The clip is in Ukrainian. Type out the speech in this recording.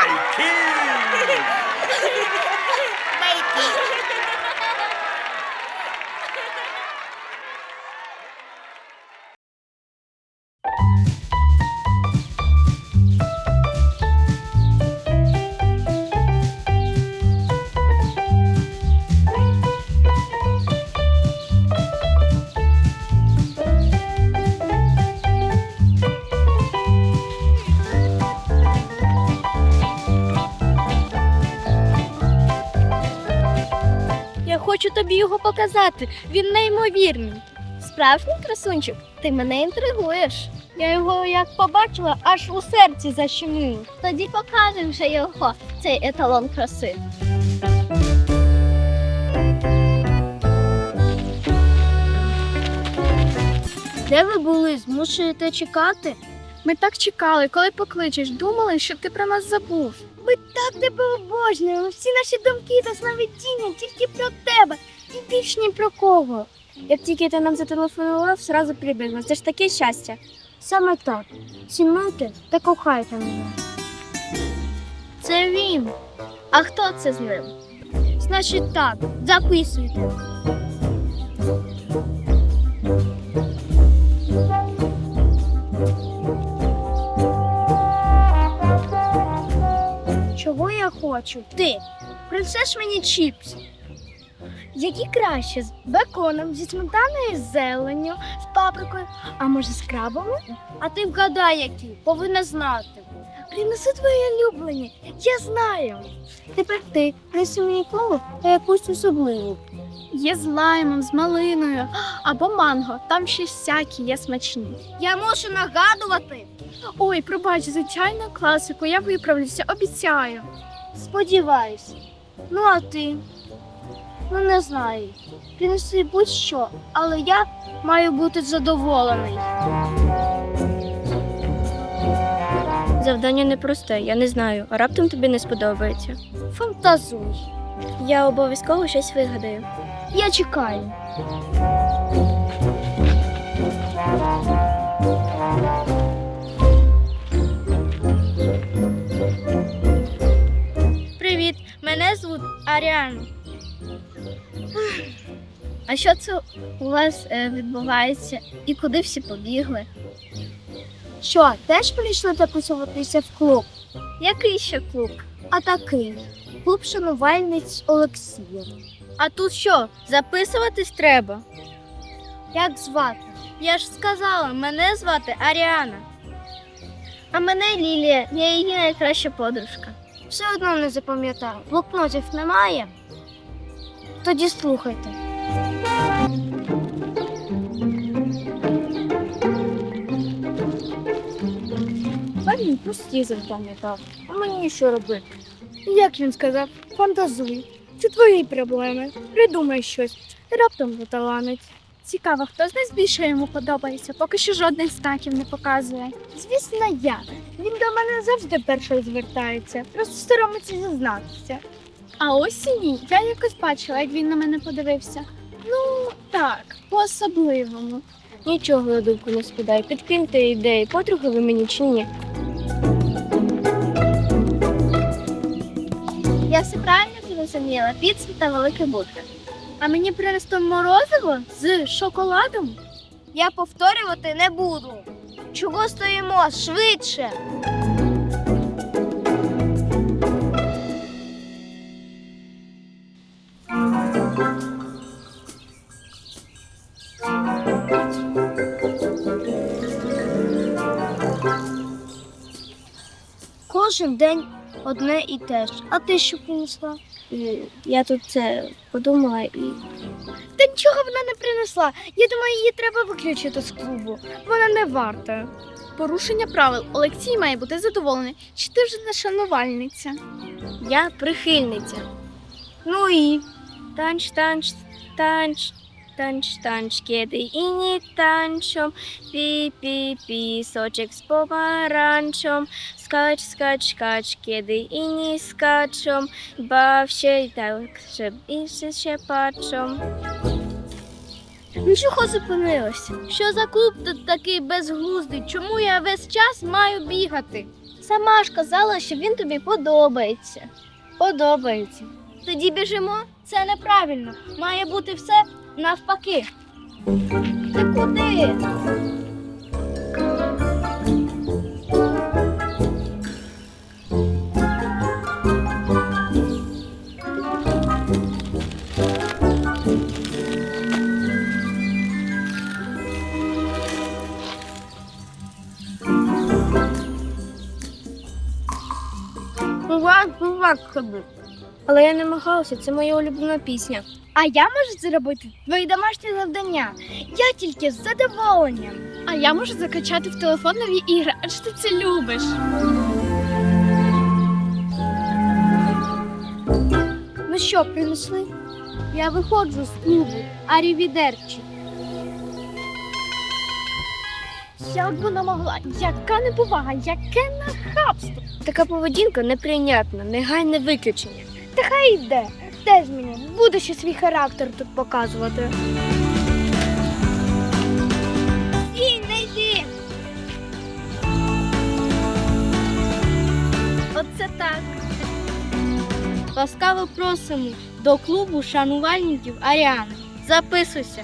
Байки! Я хочу тобі його показати. Він неймовірний. Справжній красунчик, ти мене інтригуєш. Я його як побачила, аж у серці защемило. Тоді покажемо вже його, цей еталон краси. Де ви були? Змушуєте чекати? Ми так чекали, коли покличеш, думали, що ти про нас забув. Ми так тебе обожнюємо. Всі наші думки та сновидіння тільки про тебе і більш ні про кого. Як тільки ти нам зателефонував, зразу прибігла. Це ж таке щастя. Саме так. Цінуйте та кохайте мене. Це він. А хто це з ним? Значить так, записуйте. Хочу? Ти принесеш мені чіпс. Які краще з беконом, зі сметаною, з зеленню, з паприкою, а може з крабами? А ти вгадай, які, повинна знати. Принеси твої улюблені, я знаю. Тепер ти принеси мені колу та якусь особливу. Є з лаймом, з малиною або манго. Там ще всякі є смачні. Я можу нагадувати. Ой, пробач, звичайно, класику, я виправлюся, обіцяю. Сподіваюсь. Ну, а ти? Ну, не знаю. Принеси будь-що, але я маю бути задоволений. Завдання непросте, я не знаю, а раптом тобі не сподобається. Фантазуй. Я обов'язково щось вигадаю. Я чекаю. Аріана. А що це у вас е, відбувається і куди всі побігли? Що, теж прийшли записуватися в клуб? Який ще клуб? А такий. Клуб шанувальниць Олексія. А тут що, записуватись треба? Як звати? Я ж сказала, мене звати Аріана. А мене Лілія, я її найкраща подружка. Все одно не запам'ятаю. Блокнотів немає. Тоді слухайте. А він прості запам'ятав. А мені що робити? Як він сказав, фантазуй. Це твої проблеми. Придумай щось. Раптом поталанить. Цікаво, хто з нас більше йому подобається, поки що жодних знаків не показує. Звісно, я. Він до мене завжди перший звертається, просто соромиться зізнатися. А ось і ні. Я якось бачила, як він на мене подивився. Ну, так, по-особливому. Нічого на думку не спадає. Підкиньте ідеї, подруги ви мені чи ні? Я все правильно зрозуміла, піцу та великий бургер. А мені принести морозиво з шоколадом? Я повторювати не буду. Чого стоїмо швидше? Кожен день одне і те ж. А ти що принесла? Е, Я тут це подумала і. Та нічого вона не принесла. Я думаю, її треба виключити з клубу. Вона не варта. Порушення правил. Олексій має бути задоволений. Чи ти вже не шанувальниця? Я прихильниця. Ну і Танч, танч, танч, танч, танч, кеди і ні танчом, пі, пі, пісочек з помаранчом, скач, скач, скач, кеди і ні скачом, бав ще й так, ще і ще ще пачом. Ну чого зупинилася? Що за клуб тут такий безглуздий? Чому я весь час маю бігати? Сама ж казала, що він тобі подобається. Подобається. Тоді біжимо. Це неправильно. Має бути все навпаки. Ти куди? Ходи. Але я намагалася, це моя улюблена пісня. А я можу зробити твої домашні завдання. Я тільки з задоволенням. А я можу закачати в телефон нові ігри, адже ти це любиш. Ну що, принесли? Я виходжу з клубу. Арівідерчі. Як вона могла? Яка неповага, яке нахабство. Така поведінка неприйнятна, негайне виключення. Та хай йде. Теж мені буде ще свій характер тут показувати. І не йди. Оце так. Ласкаво просимо до клубу шанувальників Аріани. Записуйся.